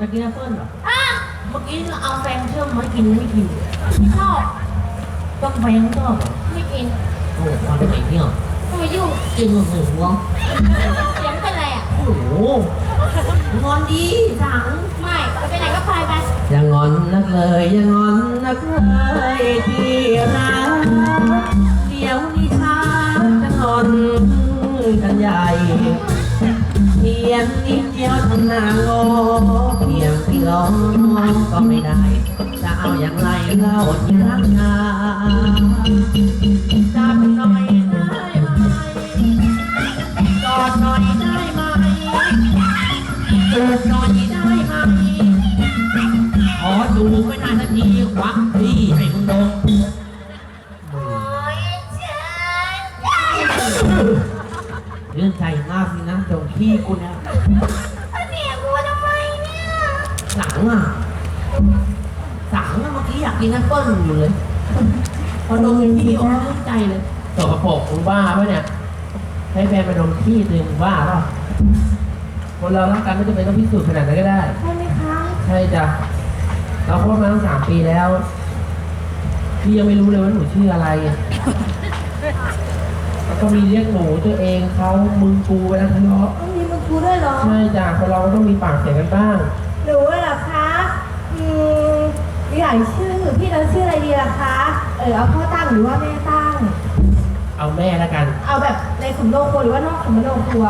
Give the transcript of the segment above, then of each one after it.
จะกินแอปเปิ้ลเหรอ อะเมื่อกี้เอาแฟงเชื่อมมากินไม่กินไม่ชอบต้องแฟงชอบเหรอไม่กินโอ้โหตอนเด็กเนี่ยทำไมยุ่งกินหมูหมูวะเสียงเป็นไรอะ โอ้โหงอนดีสังไม่จะไปไหนก็ไปไปอย่างอนนักเลยอย่างอนนักเลยที่รักเดี๋ยวนี้ช้าจะงอนกันใหญ่เพียงนิดเดียวทำหน้างอ่ร้องก็ไม่ได้ จะเอาอย่างไรเล่าที่รักนา สังอะสังอะเมื่อกี้อยากกินแอปเปิ้ลอยู่เลยพอดมพี่โอ้ยใจเลยสกปรกมึงบ้าปะเนี่ยให้แฟนมาดมพี่ตัวเองมึงบ้าป่ะคนเรารักกันไม่จำเป็นต้องพิสูจน์ขนาดนั้นก็ได้ ใช่ไหมคะ ใช่จ้ะเราคบมาตั้งสามปีแล้ว พี่ยังไม่รู้เลยว่าหนูชื่ออะไรแล้วก็มีเรียกหนูตัวเองเขามึงกูเวลาทะเลาะต้องมีมึงกูด้วยเหรอ ใช่จ้ะคนเราก็ต้องมีปากเสียงกันบ้าง หนูเหรอคะ อืมอยากชื่อพี่เราชื่ออะไรดีล่ะคะ เออเอาพ่อตั้งหรือว่าแม่ตั้ง เอาแม่แล้วกันเอาแบบในขุมโลครัวหรือว่านอกขุมโลครัว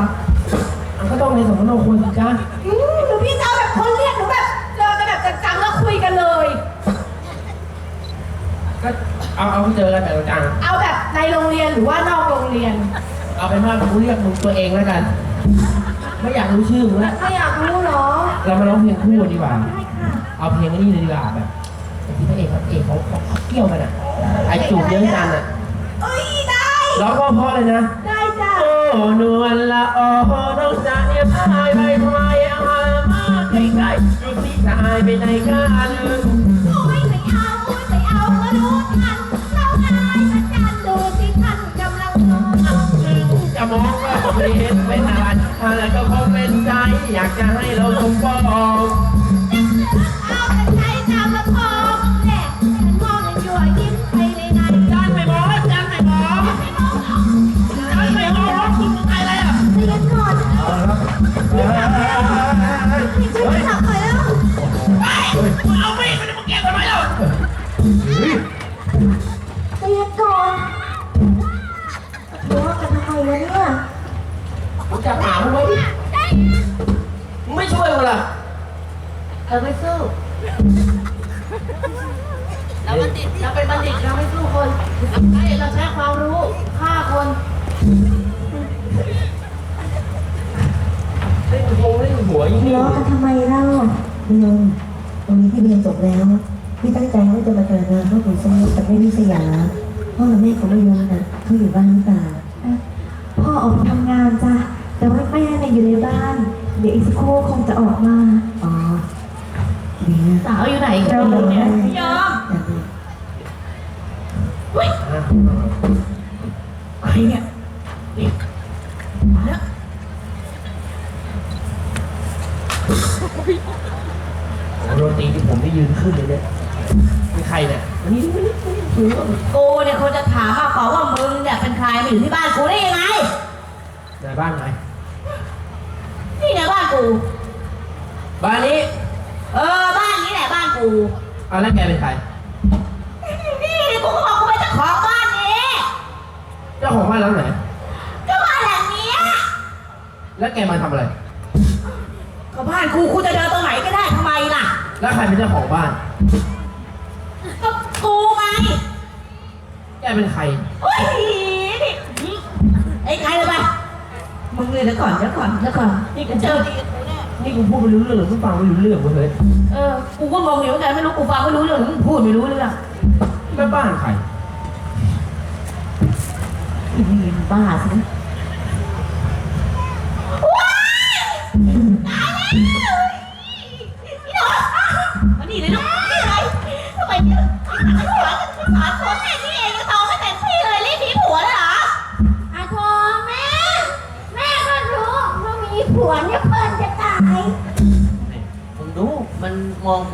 มันก็ต้องในสมมติควรสิจ้าอืมหรือพี่จะเอาแบบคนเรียกหนูแบบเจอกันแบบจังๆแล้วคุยกันเลย ก็เอาเอาเจอกันแบบกลางเอาแบบในโรงเรียนหรือว่านอกโรงเรียนๆเอาเป็นว่ากูเรียกมึงตัวเองแล้วกัน ไม่อยากรู้ชื่อมึงแล้วไม่อยากรู้ เหรอเรามาร้องเพลงคู่กันดีกว่าได้ค่ะเอาเพลงนี้เลยดีกว่าแบบที่พระเอกพระเอกเขาเขาเขาเกี่ยวกันอะ ไอจูบเยอะจันอะเอ้ยได้ร้องเพราะๆเลยนะ ได้จ้ะโอ้นวลละออน้องจะเนี่ยพายไปทำไมเอามามาใกล้ๆดูสิจะหายไปไหนกันโอ้ยไม่เอาโอ้ยไม่เอาก็รู้ทันเราอายพระจันทร์ดูสิท่านกำลังนอนจะมองว่าผมเห็นเป็นอะไรอ อยากจะให้เราสมปองเอาแต่ใจตามละพอแหละฉันมองในยั่วยิ้มไปในในจานไม่บอกจานไม่บอกไม่มองรอกจานไม่บอกคุณมึงอะไรอะเรียนก่อนเอาละครับพี่ช่วยขับหน่อยแล้วมึงเอาไม่มันมเก็บทำไมเล่าเรียนก่อนทะเลาะกันทำไมวะเนี่ยมึงจะหามึงไว้ดิงไม่ช่วยกูล่ะ เออไม่สู้ เราบัณฑิตเราเป็นบัณฑิตเราไม่สู้คนใช่เราใช้ความรู้ฆ่าคนเล่นโงเล่นหัวยิ่งทะเลาะกันทำไมเล่าพี่นงตรงนี้พี่เรียนจบแล้วพี่ตั้งใจว่าจะมาเจองานพ่อขุนทรงแต่ไม่มีสยามพ่อกับแม่ของไม่ยงนะเขาอยู่บ้านหรือเปล่าพ่อออกไปทำงานจ้ะแต่ว่าแม่เนี่ยอยู่ในบ้าน เดี๋ยวอีกสักครู่คงจะออกมาอ๋อดีนะ สาวอยู่ไหนเราเลยเนี่ยยอมแต่ดีใครเนี่ยนี่มาแล้วโรตีที่ผมได้ยืนขึ้นเลยเนี่ยเป็นใครเนี่ยมานี่มานี่มานี่ถือว่ากูเนี่ยเขาจะถามมากกว่าว่ามึงเนี่ยเป็นใครมาอยู่ที่บ้านกูได้ยังไงในบ้านไหนนี่ไงบ้านกู บ้านนี้ เออบ้านนี้แหละบ้านกู เอาแล้วแกเป็นใครนี่กูก็บอกกูเป็นเจ้าของบ้านนี้เจ้าของบ้านหลังไหนก็บ้านหลังเนี้ยแล้วแกมาทำอะไร ก็บ้านกูกูจะเดินตรงไหนก็ได้ทำไมล่ะ แล้วใครเป็นเจ้าของบ้าน ก็กูไงแกเป็นใคร โอ้ยนี่ไอ้ใครเลยปะมึงเลยเดี๋ยวก่อนเดี๋ยวก่อนเดี๋ยวก่อนนี่ก็เจอดีกับกูแน่นี่กูพูดไม่รู้เรื่องหรือกูฟังไม่รู้เรื่องเว้ยเออ กูก็งงอยู่เหมือนกันไม่รู้กูฟังไม่รู้เรื่องหรือมึงพูดไม่รู้เรื่องแม่บ้านใคร อีนี่มันบ้าสิ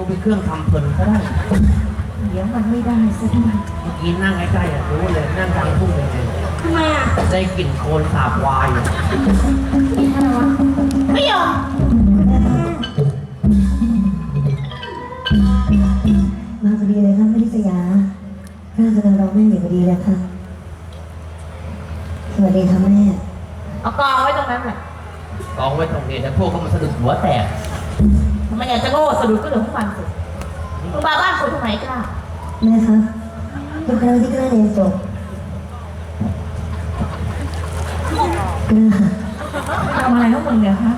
เป็นเครื่องทำเพลินก็ได้ เดี๋ยวมันไม่ได้สักทีเมื่อกี้นั่งใกล้ๆอะรู้เลยนั่งกลางทุ่งเลยทำไมอะได้กลิ่นโคลนสาบวายอะไม่ยอมมาพอดีเลยครับไม่ได้สยาข้ากำลังรอแม่อยู่พอดีเลยครับสวัสดีครับแม่ เอากองไว้ตรงนั้นแหละกองไว้ตรงนี้แต่พวกเขามาสะดุดหัวแตก ทำไมอยากจะโง่สะดุดก็เรื่องของมันสิมึงมาบ้านคนทำไมกล้าแม่ครับทุกครั้งที่กล้าเรียนจบกล้าทำอะไรของมึงเนี่ยฮะ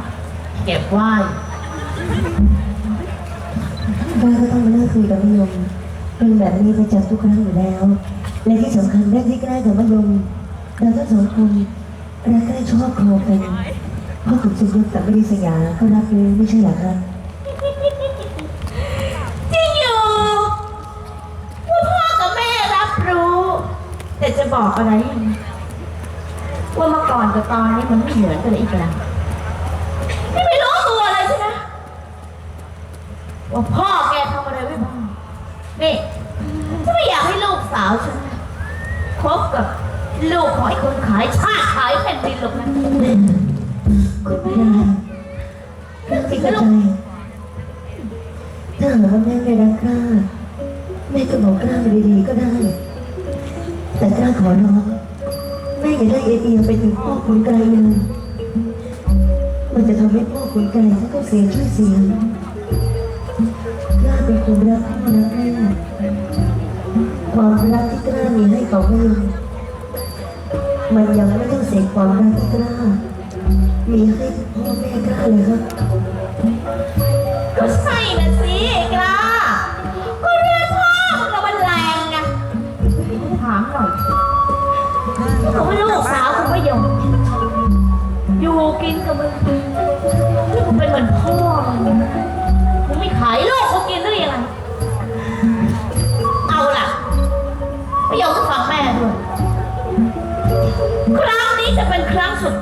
เก็บไหว้กล้าก็ต้องมานั่งคุยกับมะยมเป็นแบบนี้ประจำทุกครั้งอยู่แล้ว และที่สำคัญเรื่องที่กล้ากับมะยมเราทั้งสองคนรักใกล้ชอบคอกัน พ่อขุนสุยุทธกับไม่ได้สยาก็รับรู้ไม่ใช่เหรอครับจริงอยู่ว่าพ่อกับแม่รับรู้ แต่จะบอกอะไรให้นะว่าเมื่อก่อนกับตอนนี้มันไม่เหมือนกันเลยอีกแล้ว แต่กล้าขอร้องแม่อย่าได้เอเอียงไปถึงพ่อขุนไกลเลยมันจะทำให้พ่อขุนไกลท่านต้องเสียชื่อเสียงกล้าเป็นคนรักพ่อรักแม่ความรักที่กล้ามีให้เขาไม่ยอมมันยังไม่ต้องเสียความรักที่กล้ามีให้พ่อแม่กล้าเลยครับ ครั้งสุด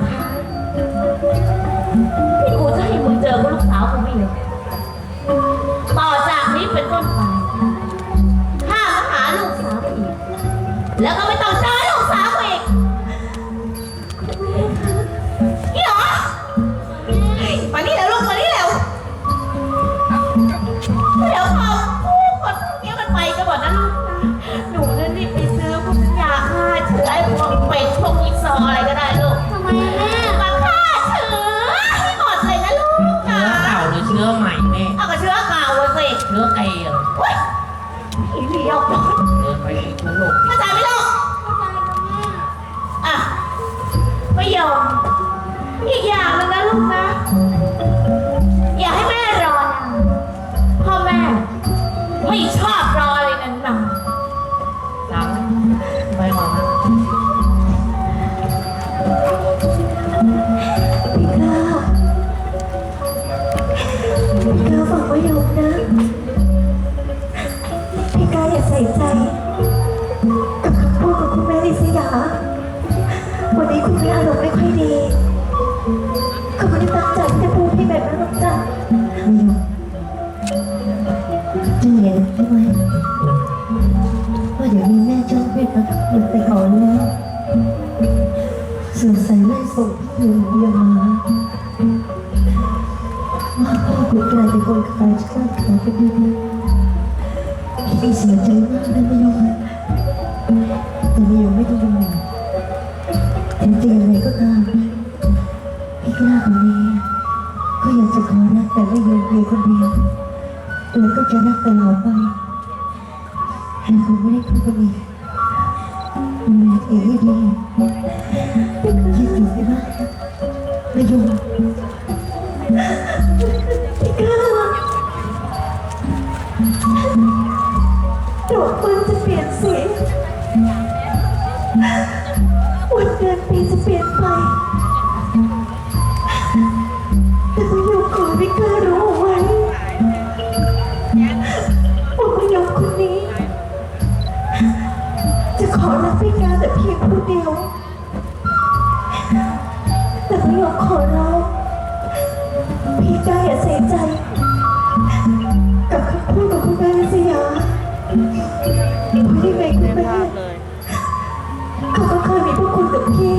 เดี๋ยวนี้แม่จ้องเป็นอักเสบไปก่อนแล้วสงสัยแม่ส่งพี่เดียวมาว่าพ่อคุณกลายเป็นคนขายชาติขายเป็นดินพี่เสียใจมากนะไม่ยอมแต่ไม่ยอมไม่ต้องเป็นห่วงถึงจะยังไงก็ตามพี่กล้าคนนี้ก็อยากจะขอรักแต่ไม่ยอมเพียงคนเดียวแล้วก็จะรักตลอดไป แล้วคงไม่ได้พูดกันอีกดูแลตัวเองให้ดีคิดถึงไปบ้างไม่ยอมพี่กล้าดอกปืนจะเปลี่ยนสีวันเดือนปีจะเปลี่ยนไป แต่เพียงผู้เดียว แต่ไม่ยอมขอร้องพี่กายอย่าเสียใจ กับคำพูดของคุณแม่สิยาไม่ได้ไงคุณแม่เขาก็เคยมีพวกคุณกับพี่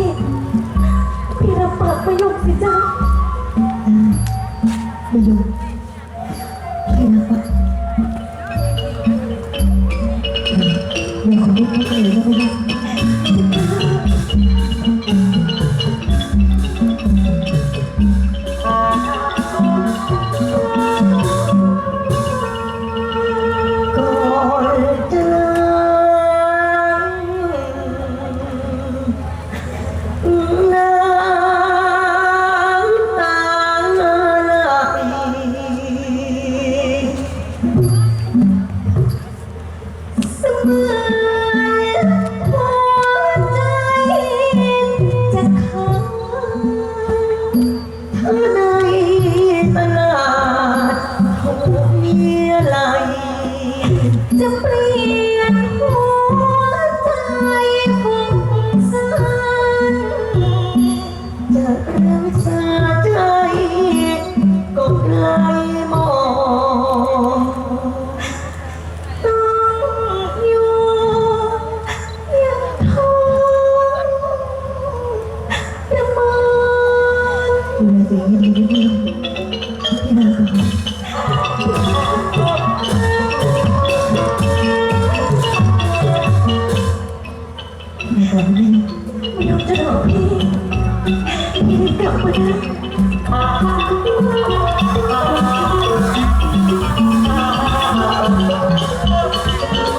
พี่รับปากประโยคสิจ้าไม่โยคพี่รับปาก 내가 고백하고 내가 고백하 สียงยินดีด้วยที่เราสอมีแพี่กลับม